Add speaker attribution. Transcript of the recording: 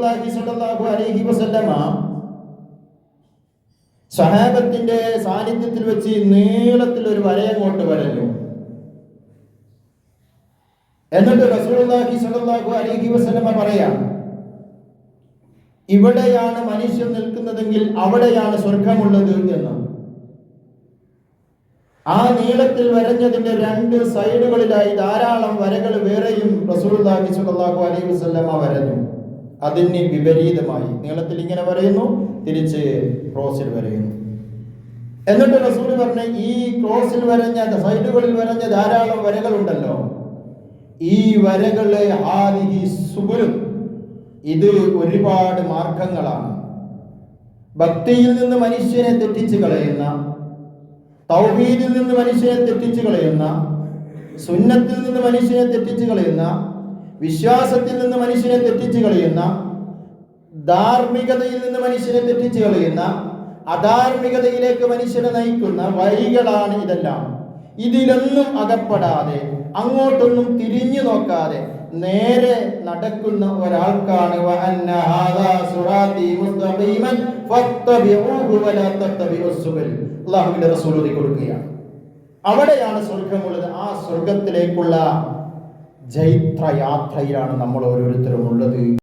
Speaker 1: റസൂലുള്ളാഹി അലൈഹി വസല്ലമ സഹാബത്തിന്റെ സാന്നിധ്യത്തിൽ വെച്ച് നീളത്തിൽ ഒരു വരയങ്ങോട്ട് വരഞ്ഞു. എന്നിട്ട് റസൂലുള്ളാഹി സ്വല്ലല്ലാഹു അലൈഹി വസല്ലമ പറയാം ഇവിടെയാണ് മനുഷ്യൻ നിൽക്കുന്നതെങ്കിൽ അവിടെയാണ് സ്വർഗമുള്ളത് എന്ന്. ആ നീളത്തിൽ വരഞ്ഞതിന്റെ രണ്ട് സൈഡുകളിലായി ധാരാളം വരകൾ വേറെയും റസൂലുള്ളാഹി സ്വല്ലല്ലാഹു അലൈഹി വസല്ലമ വരഞ്ഞു. അതിന് വിപരീതമായി നീളത്തിൽ ഇങ്ങനെ വരയുന്നു തിരിച്ച് ക്രോസിൽ വരയുന്നു. എന്നിട്ട് റസൂൽ പറഞ്ഞ ഈ ക്രോസിൽ വരഞ്ഞ സൈഡുകളിൽ വരഞ്ഞ ധാരാളം വരകളുണ്ടല്ലോ. ഈ വരകളെ ആദിഹി സുബുലും ഇത് ഒരുപാട് മാർഗങ്ങളാണ്. ഭക്തിയിൽ നിന്ന് മനുഷ്യനെ തെറ്റിച്ചു കളയുന്ന തൗഹീദിൽ നിന്ന് മനുഷ്യനെ തെറ്റിച്ചു കളയുന്ന സുന്നത്തിൽ നിന്ന് മനുഷ്യനെ തെറ്റിച്ചു കളയുന്ന വിശ്വാസത്തിൽ നിന്ന് മനുഷ്യനെ തെറ്റിച്ചു കളയുന്ന ധാർമ്മികതയിൽ നിന്ന് മനുഷ്യനെ തെറ്റിച്ചു കളയുന്ന അധാർമികതയിലേക്ക് മനുഷ്യനെ നയിക്കുന്ന വഴികളാണ് ഇതെല്ലാം. ഇതിലൊന്നും അകപ്പെടാതെ അങ്ങോട്ടൊന്നും തിരിഞ്ഞു നോക്കാതെ നേരെ നടക്കുന്ന ഒരാൾക്കാണ് അല്ലാഹുവിന്റെ റസൂൽ കൊടുക്കുകയാണ്. അവിടെയാണ് സ്വർഗമുള്ളത് ആ സ്വർഗത്തിലേക്കുള്ള ജൈത്ര യാത്രയിലാണ് നമ്മൾ ഓരോരുത്തരും ഉള്ളത്.